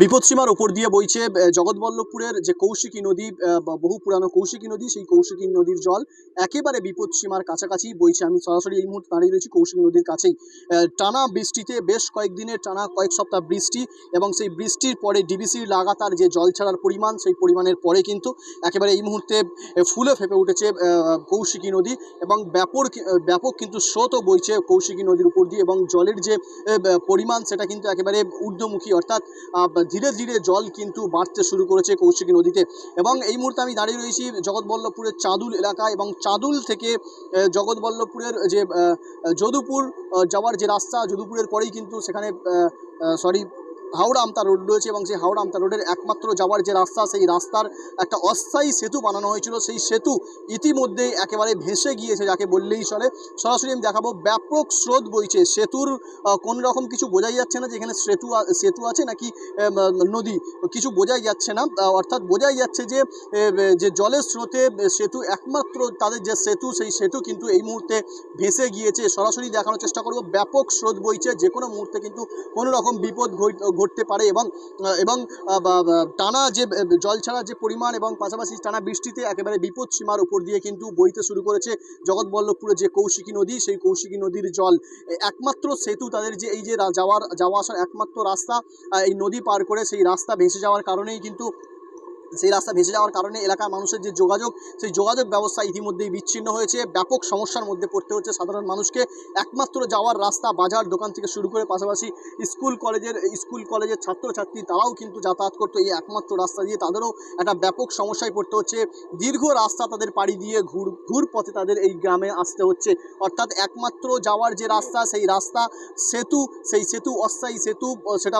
বিপদসীমার ওপর দিয়ে বইছে জগৎবল্লভপুরের যে কৌশিকী নদী বহু পুরানো কৌশিকী নদী, সেই কৌশিকী নদীর জল একেবারে বিপদসীমার কাছাকাছি বইছে। আমি সরাসরি এই মুহূর্তে দাঁড়িয়ে রয়েছি কৌশিকী নদীর কাছেই। টানা বৃষ্টিতে বেশ কয়েকদিনের টানা কয়েক সপ্তাহ বৃষ্টি এবং সেই বৃষ্টির পরে ডিবিসির লাগাতার যে জল ছাড়ার পরিমাণ, সেই পরিমাণের পরে কিন্তু একেবারে এই মুহূর্তে ফুলে ফেপে উঠেছে কৌশিকী নদী এবং ব্যাপক ব্যাপক কিন্তু স্রোতও বইছে কৌশিকী নদীর উপর দিয়ে এবং জলের যে পরিমাণ, সেটা কিন্তু একেবারে ঊর্ধ্বমুখী অর্থাৎ ধীরে ধীরে জল কিন্তু বাড়তে শুরু করেছে কৌশিকী নদীতে। এবং এই মুহূর্তে আমি দাঁড়িয়ে রয়েছি জগৎবল্লভপুরের চাঁদুল এলাকা এবং চাঁদুল থেকে জগৎবল্লভপুরের, যে যদুপুর যাওয়ার যে রাস্তা, যদুপুরের পরেই কিন্তু সেখানে সরি হাওড়া আমতা রোড রয়েছে এবং সেই হাওড়া আমতা রোডের একমাত্র যাওয়ার যে রাস্তা, সেই রাস্তার একটা অস্থায়ী সেতু বানানো হয়েছিল। সেই সেতু ইতিমধ্যে একেবারে ভেসে গিয়েছে যাকে বললেই চলে। সরাসরি আমি দেখাবো ব্যাপক স্রোত বইছে। সেতুর কোনো রকম কিছু বোঝাই যাচ্ছে না যে এখানে সেতু সেতু আছে নাকি নদী, কিছু বোঝাই যাচ্ছে না। অর্থাৎ বোঝাই যাচ্ছে যে যে জলের স্রোতে সেতু একমাত্র তাদের যে সেতু, সেই সেতু কিন্তু এই মুহূর্তে ভেসে গিয়েছে। সরাসরি দেখানোর চেষ্টা করব। ব্যাপক স্রোত বইছে। যে কোনো মুহূর্তে কিন্তু কোনো রকম বিপদ ঘটতে পারে এবং এবং টানা যে জল ছাড়া যে পরিমাণ এবং পাশাপাশি টানা বৃষ্টিতে একেবারে বিপদ সীমার উপর দিয়ে কিন্তু বইতে শুরু করেছে জগৎবল্লভপুরে যে কৌশিকী নদী, সেই কৌশিকী নদীর জল। একমাত্র সেতু তাদের যে, এই যে যাওয়ার, যাওয়া আসার একমাত্র রাস্তা এই নদী পার করে সেই রাস্তা ভেসে যাওয়ার কারণেই কিন্তু সেই রাস্তা ভেসে যাওয়ার কারণে এলাকার মানুষের যে যোগাযোগ, সেই যোগাযোগ ব্যবস্থা ইতিমধ্যেই বিচ্ছিন্ন হয়েছে। ব্যাপক সমস্যার মধ্যে পড়তে হচ্ছে সাধারণ মানুষকে। একমাত্র যাওয়ার রাস্তা বাজার দোকান থেকে শুরু করে পাশাপাশি স্কুল কলেজের স্কুল কলেজের ছাত্রছাত্রী তারাও কিন্তু যাতায়াত করতো এই একমাত্র রাস্তা দিয়ে। তাদেরও একটা ব্যাপক সমস্যায় পড়তে হচ্ছে। দীর্ঘ রাস্তা তাদের পাড়ি দিয়ে ঘুর ঘুর পথে তাদের এই গ্রামে আসতে হচ্ছে। অর্থাৎ একমাত্র যাওয়ার যে রাস্তা, সেই রাস্তা সেতু, সেই সেতু অস্থায়ী সেতু, সেটা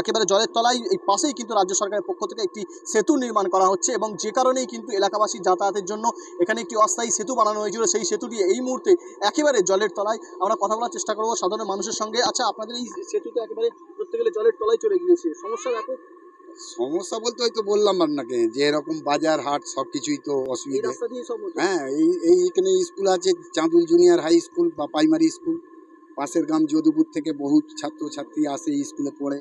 একেবারে জলের তলায় এই পাশেই কিন্তু রাজ্য সরকারের পক্ষ থেকে একটি সেতু নির্মাণ করা হচ্ছে এবং যে কারণেই কিন্তু এলাকাবাসীর যাতায়াতের জন্য এখানে একটি অস্থায়ী সেতু বানানো হয়েছিল সেই সেতুটি এই মুহূর্তে একেবারে জলের তলায়। আমরা কথা বলার চেষ্টা করব সাধারণ মানুষের সঙ্গে। আচ্ছা আপনাদের এই সেতুতে একেবারে ধরতে গেলে জলের তলায় চলে গিয়েছে। সমস্যা ব্যাপক? সমস্যা বলতে হয়তো বললাম আপনাকে যে এরকম বাজার হাট সব কিছুই তো অসুবিধা। হ্যাঁ এই এই এখানে স্কুল আছে চাঁদুল জুনিয়র হাই স্কুল বা প্রাইমারি স্কুল। পাশের গ্রাম যদুপুর থেকে বহু ছাত্রছাত্রী আসে এই স্কুলে পড়ে।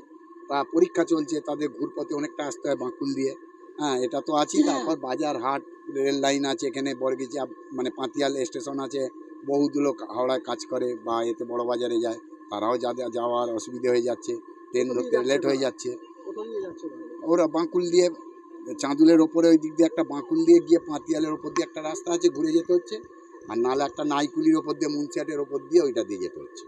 তা পরীক্ষা চলছে তাদের ঘুরপথে অনেকটা আসতে হয় বাঁকুল দিয়ে। হ্যাঁ এটা তো আছেই। তারপর বাজার হাট রেল লাইন আছে এখানে বরগেচিয়া মানে পাতিয়াল স্টেশন আছে। বহুত লোক হাওড়ায় কাজ করে বা এতে বড় বাজারে যায়। তারাও যাদের যাওয়ার অসুবিধা হয়ে যাচ্ছে। ট্রেন ধরতে লেট হয়ে যাচ্ছে? ওরা বাঁকুল দিয়ে চাঁদুলের ওপরে ওই দিক দিয়ে একটা বাঁকুল দিয়ে গিয়ে পাঁতিয়ালের ওপর দিয়ে একটা রাস্তা আছে ঘুরে যেতে হচ্ছে। আর নালে একটা নাইকুলির ওপর দিয়ে মুন্সিয়াটের ওপর দিয়ে ওইটা দিয়ে যেতে হচ্ছে।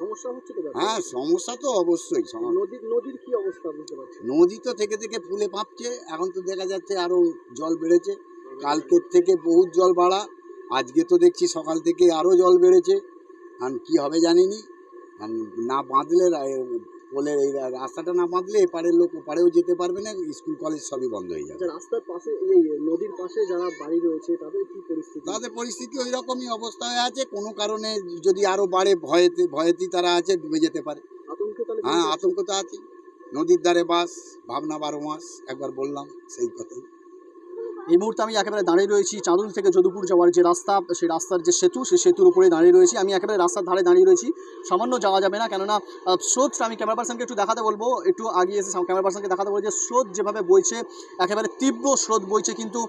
সমস্যা হচ্ছে তো হ্যাঁ সমস্যা তো অবশ্যই। নদীর নদীর কি অবস্থা বুঝতে পারছি নদী তো থেকে থেকে ফুলে পাপছে এখন তো দেখা যাচ্ছে আরও জল বেড়েছে। কালকের থেকে বহুত জল বাড়া আজকে তো দেখছি সকাল থেকে আরও জল বেড়েছে। আর কি হবে জানিনি। আর না বাঁধলে পোলের এই রাস্তাটা না বাঁধলে এপারের লোক ওপারেও যেতে পারবে না স্কুল কলেজ সবই বন্ধ হয়ে যাবে। আচ্ছা রাস্তার পাশে এই নদীর পাশে যারা বাড়ি রয়েছে তাদের কি পরিস্থিতি? তাদের পরিস্থিতি ওই রকমই অবস্থা হয়ে আছে কোনো কারণে যদি আরও বাড়ে ভয়েতে ভয়েতেই তারা আছে ডুবে যেতে পারে। হ্যাঁ আতঙ্ক তো আছে নদীর ধারে বাস ভাবনা বারো মাস একবার বললাম সেই কথাই। এই মুহূর্তে আমি একেবারে দাঁড়িয়ে রয়েছি চাঁদুল থেকে যদুপুর যাওয়ার যে রাস্তা, সেই রাস্তার যে সেতু, সেই সেতুর উপরে দাঁড়িয়ে রয়েছি। আমি একেবারে রাস্তার ধারে দাঁড়িয়ে রয়েছি। সামান্য যাওয়া যাবে না, কেননা স্রোতটা আমি ক্যামেরা পার্সনকে একটু দেখাতে বলব। একটু আগিয়ে এসে ক্যামেরা পার্সনকে দেখাতে বলব যে, স্রোত যেভাবে বইছে, একেবারে তীব্র স্রোত বইছে কিন্তু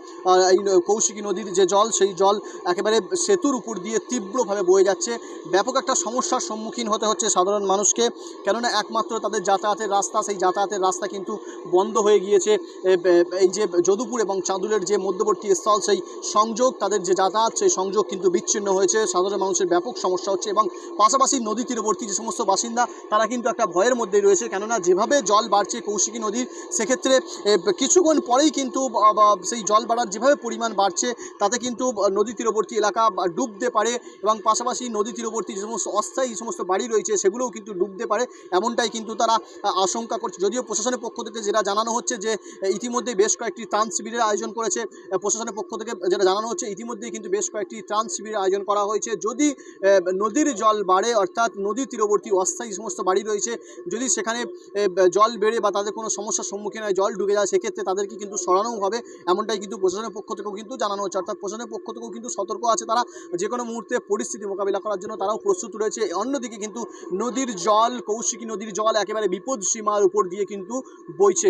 এই কৌশিকী নদীর যে জল, সেই জল একেবারে সেতুর উপর দিয়ে তীব্রভাবে বয়ে যাচ্ছে। ব্যাপক একটা সমস্যার সম্মুখীন হতে হচ্ছে সাধারণ মানুষকে, কেননা একমাত্র তাদের যাতায়াতের রাস্তা, সেই যাতায়াতের রাস্তা কিন্তু বন্ধ হয়ে গিয়েছে। এই যে যদুপুর এবং চাঁদুলের যে মধ্যবর্তী স্থল, সেই সংযোগ, তাদের যে যাতায়াত, সেই সংযোগ কিন্তু বিচ্ছিন্ন হয়েছে। সাধারণ মানুষের ব্যাপক সমস্যা হচ্ছে এবং পাশাপাশি নদী তীরবর্তী যে সমস্ত বাসিন্দা, তারা কিন্তু একটা ভয়ের মধ্যেই রয়েছে। কেননা, যেভাবে জল বাড়ছে কৌশিকী নদীর, সেক্ষেত্রে কিছুক্ষণ পরেই কিন্তু সেই জল বাড়ার যেভাবে পরিমাণ বাড়ছে, তাতে কিন্তু নদী তীরবর্তী এলাকা ডুবতে পারে এবং পাশাপাশি নদী তীরবর্তী যে সমস্ত অস্থায়ী যে সমস্ত বাড়ি রয়েছে, সেগুলোও কিন্তু ডুবতে পারে। এমনটাই কিন্তু তারা আশঙ্কা করছে। যদিও প্রশাসনের পক্ষ থেকে যেটা জানানো হচ্ছে যে ইতিমধ্যে বেশ কয়েকটি ত্রাণ শিবিরের আয়োজন করেছে। হচ্ছে প্রশাসনের পক্ষ থেকে যেটা জানানো হচ্ছে, ইতিমধ্যেই কিন্তু বেশ কয়েকটি ত্রাণ শিবিরের আয়োজন করা হয়েছে। যদি নদীর জল বাড়ে, অর্থাৎ নদীর তীরবর্তী অস্থায়ী সমস্ত বাড়ি রয়েছে, যদি সেখানে জল বেড়ে বা তাদের কোনো সমস্যার সম্মুখীন হয়, জল ঢুকে যায়, সেক্ষেত্রে তাদেরকে কিন্তু সরানোও হবে, এমনটাই কিন্তু প্রশাসনের পক্ষ থেকেও কিন্তু জানানো হচ্ছে। অর্থাৎ প্রশাসনের পক্ষ থেকেও কিন্তু সতর্ক আছে তারা যে কোনো মুহূর্তে পরিস্থিতি মোকাবিলা করার জন্য তারাও প্রস্তুত রয়েছে। অন্যদিকে কিন্তু নদীর জল, কৌশিকী নদীর জল একেবারে বিপদ সীমার উপর দিয়ে কিন্তু বইছে।